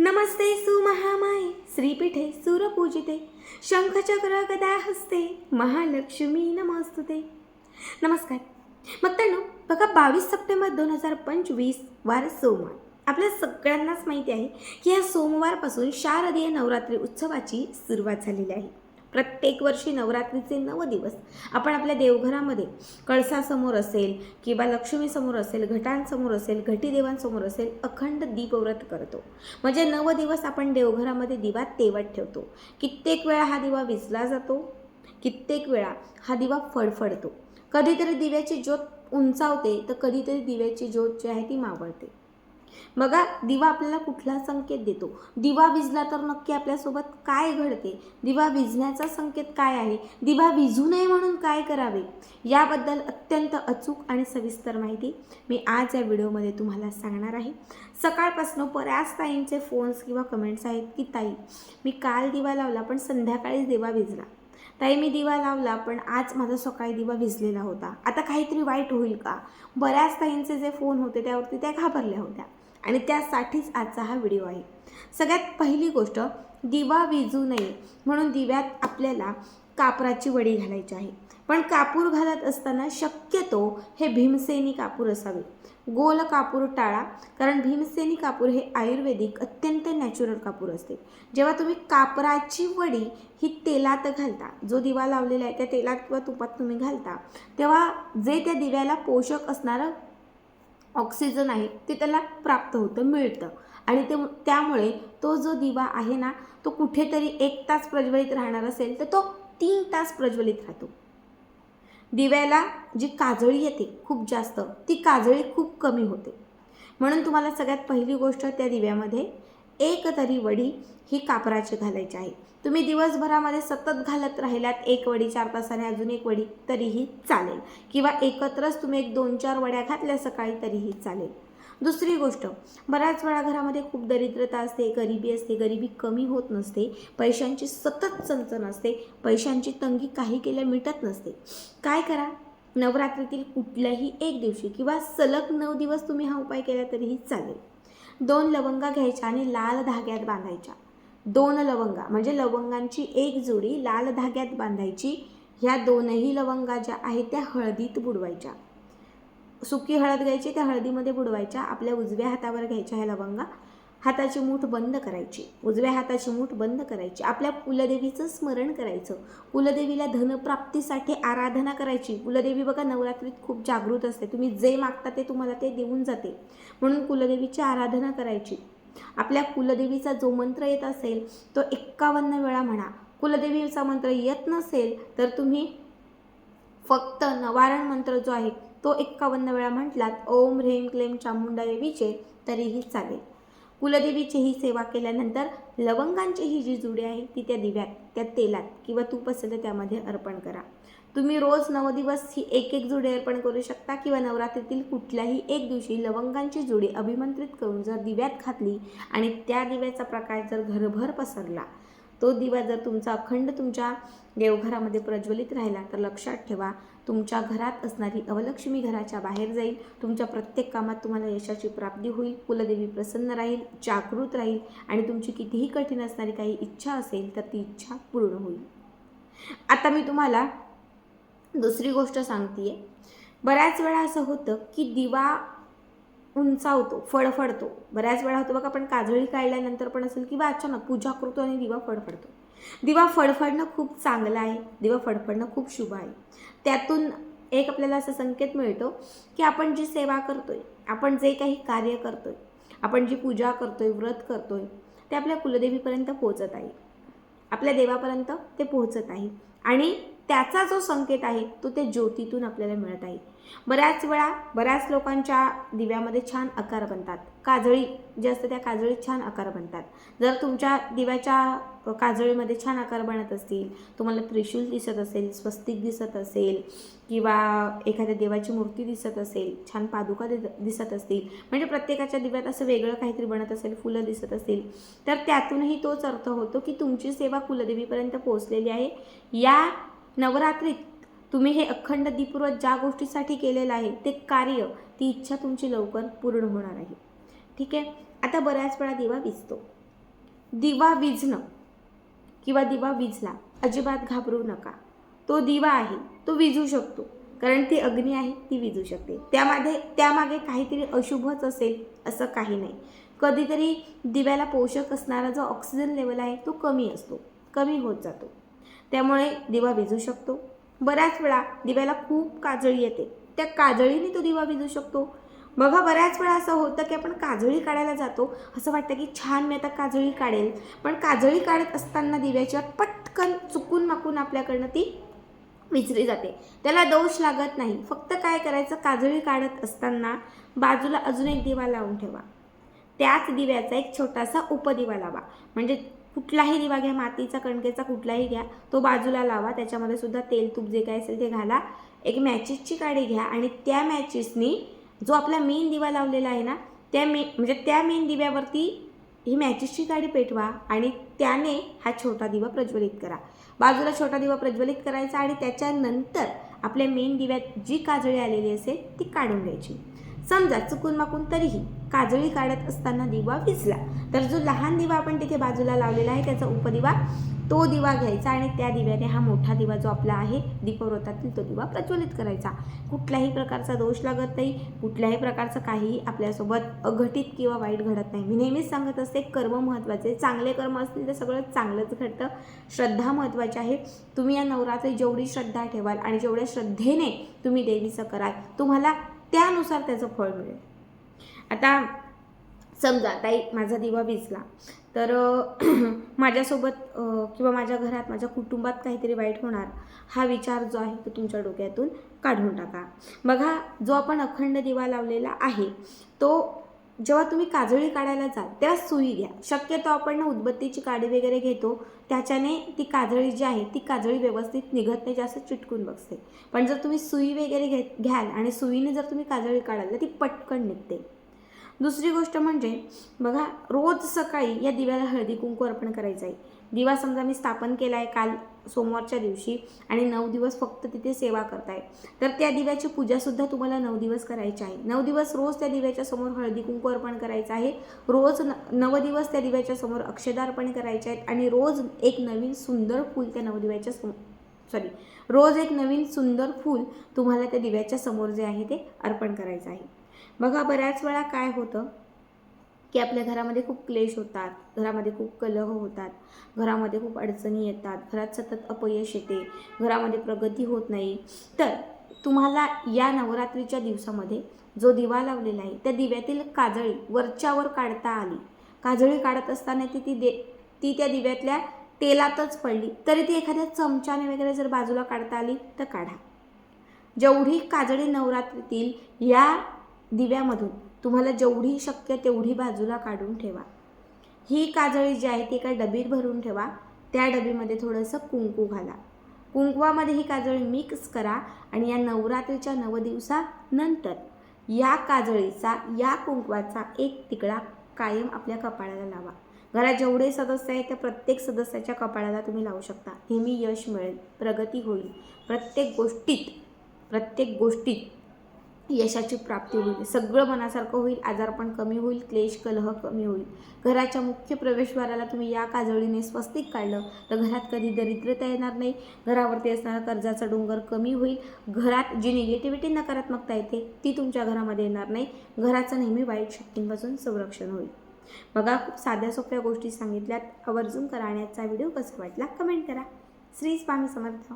नमस्ते सुमहामाये श्रीपीठे सुरपूजिते शंखचक्र गदा हस्ते महालक्ष्मी नमस्तुते. नमस्कार. मग त्यानं बघा बावीस सप्टेंबर दोन हजार पंचवीस वार सोमवार. आपल्या सगळ्यांनाच माहिती आहे की या सोमवारपासून शारदीय नवरात्री उत्सवाची सुरुवात झालेली आहे. प्रत्येक वर्षी नवरात्रीचे नऊ दिवस. आपण आपल्या देवघरामध्ये कळसासमोर असेल किंवा लक्ष्मीसमोर असेल घटांसमोर असेल घटीदेवांसमोर असेल अखंड दीपव्रत करतो. म्हणजे नव दिवस आपण देवघरामध्ये दिवा तेवत ठेवतो. कित्येक वेळा हा दिवा विजला जातो कित्येक वेळा हा दिवा फडफडतो. कधीतरी दिव्याची ज्योत उंचावते तर कधीतरी दिव्याची ज्योत जी आहे ती मावळते. बघा दिवा आपल्याला कुठला संकेत देतो? दिवा विजला तर नक्की आपल्यासोबत काय घडते? दिवा विजण्याचा संकेत काय आहे? दिवा विजू नये म्हणून काय करावे? याबद्दल अत्यंत अचूक आणि सविस्तर माहिती मी आज या व्हिडिओमध्ये तुम्हाला सांगणार आहे. सकाळपासून बऱ्याच ताईंचे फोन्स किंवा कमेंट्स आहेत की ताई मी काल दिवा लावला पण संध्याकाळीच दिवा विजला ताई मी दिवा लावला पण आज माझा सकाळी दिवा विजलेला होता. आता काहीतरी वाईट होईल का? बऱ्याच ताईंचे जे फोन होते त्यावरती त्या घाबरल्या होत्या. आणि त्यासाठीच आजचा हा व्हिडिओ आहे. सगळ्यात पहिली गोष्ट दिवा विजू नये म्हणून दिव्यात आपल्याला कापराची वडी घालायची आहे. पण कापूर घालत असताना शक्यतो हे भीमसेनी कापूर असावे. गोल कापूर टाळा कारण भीमसेनी कापूर हे आयुर्वेदिक अत्यंत नॅचरल कापूर असते. जेव्हा तुम्ही कापराची वडी ही तेलात घालता जो दिवा लावलेला आहे त्या तेलात किंवा तुपात तुम्ही घालता तेव्हा जे त्या दिव्याला पोषक असणारं ऑक्सिजन आहे ते त्याला प्राप्त होतं मिळतं. आणि ते त्यामुळे तो जो दिवा आहे ना तो कुठेतरी एक तास प्रज्वलित राहणार असेल तर तो तीन तास प्रज्वलित राहतो. दिव्याला जी काजळी येते खूप जास्त ती काजळी खूप कमी होते. म्हणून तुम्हाला सगळ्यात पहिली गोष्ट त्या दिव्यामध्ये एक तरी वडी ही कापराची घालायची आहे. तुम्ही दिवसभरामध्ये सतत घालत राहिल्यात एक वडी चार तासाने अजून एक वडी तरीही चालेल. किंवा एकत्रच तुम्ही एक दोन चार वड्या घातल्या सकाळी तरीही चालेल. दुसरी गोष्ट बऱ्याच वेळा घरामध्ये खूप दरिद्रता असते गरिबी असते गरिबी कमी होत नसते पैशांची सतत चणचण असते पैशांची तंगी काही केल्या मिटत नसते. काय करा नवरात्रीतील कुठल्याही एक दिवशी किंवा सलग नऊ दिवस तुम्ही हा उपाय केला तरीही चालेल. दोन लवंगा घ्यायच्या आणि लाल धाग्यात बांधायच्या. दोन लवंगा म्हणजे लवंगांची एक जोडी लाल धाग्यात बांधायची. ह्या दोनही लवंगा ज्या आहेत त्या हळदीत बुडवायच्या. सुकी हळद घ्यायची त्या हळदीमध्ये बुडवायच्या. आपल्या उजव्या हातावर घ्यायच्या ह्या लवंगा. हाताची मूठ बंद करायची. उजव्या हाताची मूठ बंद करायची. आपल्या कुलदेवीचं स्मरण करायचं. कुलदेवीला धनप्राप्तीसाठी आराधना करायची. कुलदेवी बघा नवरात्रीत खूप जागृत असते. तुम्ही जे मागता ते तुम्हाला ते देऊन जाते. म्हणून कुलदेवीची आराधना करायची. आपल्या कुलदेवीचा जो मंत्र येत असेल तो एक्कावन्न वेळा म्हणा. कुलदेवीचा मंत्र येत नसेल तर तुम्ही फक्त नवारण मंत्र जो आहे तो एक्कावन्न वेळा म्हटलात. ओम ह्रेम क्लेम चामुंडा देवीचे तरीही चालेल. कुलदेवीचीही सेवा केल्यानंतर लवंगांची ही जी जुडी आहे ती त्या दिव्यात त्या तेलात किंवा तूप असेल तर त्यामध्ये अर्पण करा. तुम्ही रोज नऊ दिवस ही एक एक जुडी अर्पण करू शकता किंवा नवरात्रीतील कुठल्याही एक दिवशी लवंगांची जुडी अभिमंत्रित करून जर दिव्यात घातली आणि त्या दिव्याचा प्रकाश जर घरभर पसरला तो दिवा जर तुमचा अखंड तुमच्या देवघरामध्ये प्रज्वलित राहिला तर लक्षात ठेवा तुमच्या घरात असणारी अवलक्ष्मी घराच्या बाहेर जाईल. तुमच्या प्रत्येक कामात तुम्हाला यशाची प्राप्ती होईल. कुलदेवी प्रसन्न राहील जागृत राहील आणि तुमची कितीही कठीण असणारी काही इच्छा असेल तर ती इच्छा पूर्ण होईल. आता मी तुम्हाला दुसरी गोष्ट सांगते बऱ्याच वेळा असं होतं की दिवा उंचावतो फडफडतो. बऱ्याच वेळा होतो बघा आपण काजळी काढल्यानंतर पण असेल किंवा अचानक पूजा करतो आणि दिवा फडफडतो. दिवा फडफडणं खूप चांगलं आहे. दिवा फडफडणं खूप शुभ आहे. त्यातून एक आपल्याला असा संकेत मिळतो की आपण जी सेवा करतोय आपण जे काही कार्य करतोय आपण जी पूजा करतोय व्रत करतोय ते आपल्या कुलदेवीपर्यंत पोहोचत आहे. आपल्या देवापर्यंत ते पोहोचत आहे. आणि त्याचा जो संकेत आहे तो त्या ज्योतीतून आपल्याला मिळत आहे. बऱ्याच वेळा बऱ्याच लोकांच्या दिव्यामध्ये छान आकार बनतात. काजळी जे असतं त्या काजळीत छान आकार बनतात. जर तुमच्या दिव्याच्या काजळीमध्ये छान आकार बनत असतील तुम्हाला त्रिशूल दिसत असेल स्वस्तिक दिसत असेल किंवा एखाद्या देवाची मूर्ती दिसत असेल छान पादुका दिसत असतील म्हणजे प्रत्येकाच्या दिव्यात असं वेगळं काहीतरी बनत असेल फुलं दिसत असतील तर त्यातूनही तोच अर्थ होतो की तुमची सेवा कुलदेवीपर्यंत पोहोचलेली आहे. या नवरात्रीत तुम्ही हे अखंड दीपपूर्वक ज्या गोष्टीसाठी केलेलं आहे ते कार्य ती इच्छा तुमची लवकर पूर्ण होणार आहे. ठीक आहे? आता बऱ्याच वेळा दिवा विजतो. दिवा विझणं किंवा दिवा विजला अजिबात घाबरू नका. तो दिवा आहे तो विजू शकतो. कारण ती अग्नी आहे ती विजू शकते. त्यामध्ये त्यामागे काहीतरी अशुभच असेल असं काही नाही. कधीतरी दिव्याला पोषक असणारा जो ऑक्सिजन लेवल आहे तो कमी असतो. कमी होत जातो. त्यामुळे दिवा विजू शकतो. बऱ्याच वेळा दिव्याला खूप काजळी येते. त्या काजळीने तो दिवा विजू शकतो. बघा बऱ्याच वेळा असं होतं की आपण काजळी काढायला जातो. असं वाटतं की छान मी आता काजळी काढेल. पण काजळी काढत असताना दिव्याच्या पटकन चुकून माकून आपल्याकडनं ती विचरी जाते. त्याला दोष लागत नाही. फक्त काय करायचं? काजळी काढत असताना बाजूला अजून एक दिवा लावून ठेवा. त्याच दिव्याचा एक छोटासा उपदिवा लावा. म्हणजे कुठलाही दिवा घ्या मातीचा कणकेचा कुठलाही घ्या तो बाजूला लावा. त्याच्यामध्ये सुद्धा तेल तूप जे काय असेल ते घाला. एक मॅचेसची काडी घ्या आणि त्या मॅचेसनी जो आपला मेन दिवा लावलेला आहे ना त्या मे म्हणजे त्या मेन दिव्यावरती ही मॅचेसची काडी पेटवा आणि त्याने हा छोटा दिवा प्रज्वलित करा. बाजूला छोटा दिवा प्रज्वलित करायचा आणि त्याच्यानंतर आपल्या मेन दिव्यात जी काजळी आलेली असेल ती काढून घ्यायची. समजा चुकून माकून तरीही काजळी काढत असताना दिवा विसला तर जो लहान दिवा आपण तिथे बाजूला लावलेला आहे त्याचा उपदिवा तो दिवा घ्यायचा आणि त्या दिव्याने हा मोठा दिवा जो आपला आहे दीपव्रतातील तो दिवा प्रज्वलित करायचा. कुठल्याही प्रकारचा दोष लागत नाही कुठल्याही प्रकारचं काहीही आपल्यासोबत अघटित किंवा वाईट घडत नाही. मी नेहमीच सांगत असते कर्म महत्त्वाचे चांगले कर्म असतील तर सगळं चांगलंच घडतं. श्रद्धा महत्त्वाची आहे. तुम्ही या नवरात्री जेवढी श्रद्धा ठेवाल आणि जेवढ्या श्रद्धेने तुम्ही देवीचं कराल तुम्हाला त्यानुसार त्याचं फळ मिळेल. आता समजा ताई माझा दिवा विजला तर माझ्यासोबत किंवा माझ्या घरात माझ्या कुटुंबात काहीतरी वाईट होणार हा विचार जो आहे तो तुमच्या डोक्यातून काढून टाका. बघा जो आपण अखंड दिवा लावलेला आहे तो जेव्हा तुम्ही काजळी काढायला जाल तेव्हा सुई घ्या. शक्यतो आपण ना उदबत्तीची काडी वगैरे घेतो त्याच्याने ती काजळी जी आहे ती काजळी व्यवस्थित निघत नाही जास्त चिटकून बसते. पण जर तुम्ही सुई वगैरे घे घ्याल आणि सुईने जर तुम्ही काजळी काढाल तर ती पटकन निघते. दुसरी गोष्ट म्हणजे बघा रोज सकाळी या दिव्याला हळदी कुंकू अर्पण करायचं आहे दिवा समजा मी स्थापन केला आहे काल सोमवारच्या दिवशी आणि नऊ दिवस फक्त तिथे सेवा करताय. तर त्या दिव्याची पूजासुद्धा तुम्हाला नऊ दिवस करायची आहे. नऊ दिवस रोज त्या दिव्याच्या समोर हळदी कुंकू अर्पण करायचं आहे. रोज न नव दिवस त्या दिव्याच्या समोर अक्षदा अर्पण करायचे आहेत आणि रोज एक नवीन सुंदर फूल त्या नवदिव्याच्या समोर सॉरी रोज एक नवीन सुंदर फूल तुम्हाला त्या दिव्याच्या समोर जे आहे ते अर्पण करायचं आहे. बघा बऱ्याच वेळा काय होतं? की आपल्या घरामध्ये खूप क्लेश होतात घरामध्ये खूप कलह होतात घरामध्ये खूप अडचणी येतात घरात सतत अपयश येते घरामध्ये प्रगती होत नाही. तर तुम्हाला या नवरात्रीच्या दिवसामध्ये जो दिवा लावलेला आहे त्या दिव्यातील काजळी वरच्यावर काढता आली. काजळी काढत असताना ती ती दे ती त्या दिव्यातल्या तेलातच पडली. तरी ती एखाद्या चमच्याने वगैरे जर बाजूला काढता आली तर काढा. जेवढी काजळी नवरात्रीतील या दिव्यामधून तुम्हाला जेवढी शक्य तेवढी बाजूला काढून ठेवा. ही काजळी जी आहे ती एका डबीत भरून ठेवा. त्या डबीमध्ये थोडंसं कुंकू घाला. कुंकवामध्ये ही काजळी मिक्स करा आणि या नवरात्रीच्या नव दिवसानंतर या काजळीचा या कुंकवाचा एक तिकडा कायम आपल्या कपाळाला लावा. घरात जेवढे सदस्य आहेत त्या प्रत्येक सदस्याच्या कपाळाला तुम्ही लावू शकता. नेहमी यश मिळेल प्रगती होईल. प्रत्येक गोष्टीत प्रत्येक गोष्टीत यशाची प्राप्ती होईल. सगळं मनासारखं होईल आजारपण कमी होईल क्लेश कलह कमी होईल. घराच्या मुख्य प्रवेशद्वाराला तुम्ही या काजळीने स्वस्तिक काढलं तर घरात कधी दरिद्रता येणार नाही. घरावरती असणारा कर्जाचा डोंगर कमी होईल. घरात जी निगेटिव्हिटी नकारात्मकता येते ती तुमच्या घरामध्ये येणार नाही. घराचं नेहमी वाईट शक्तींपासून संरक्षण होईल. बघा खूप साध्या सोप्या गोष्टी सांगितल्यात. आवर्जून करा आणि आजचा व्हिडिओ कसा वाटला? कमेंट करा. श्री स्वामी समर्थ.